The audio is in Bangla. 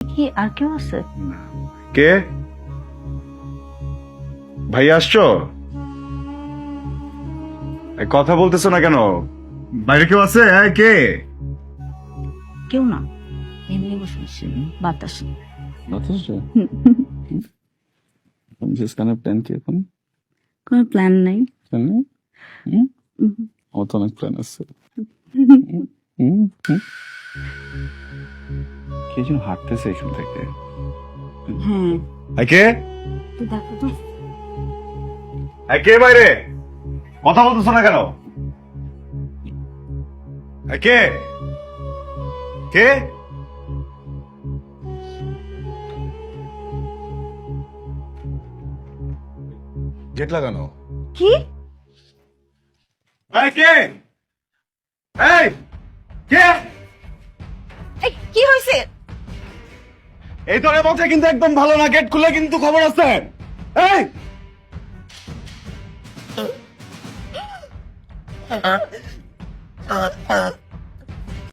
কি আর কেউ আছে? কে? ভাই আসছো? এই কথা বলতেছো না কেন? বাইরে কেউ আছে? হ্যাঁ কে? কেউ না। এমনি বসে আছি বাতাস। বাতাস সেখানে প্ল্যান কি এখন? কোনো প্ল্যান নাই। প্ল্যান নেই? হুম? আমার তো অনেক প্ল্যান আছে। হুম, হুম। কে যেন হাঁটতেছে এখান থেকে। হ্যাঁ কে? দেখো তো। কে বাইরে? কথা বলতেছো না কেন? কে? কে? গেট লাগানো। কি? কে? এই! কে? কি হয়েছে এই তোরে বলছে কিন্তু একদম ভালো না গেট খুলে কিন্তু খবর আছে। এই!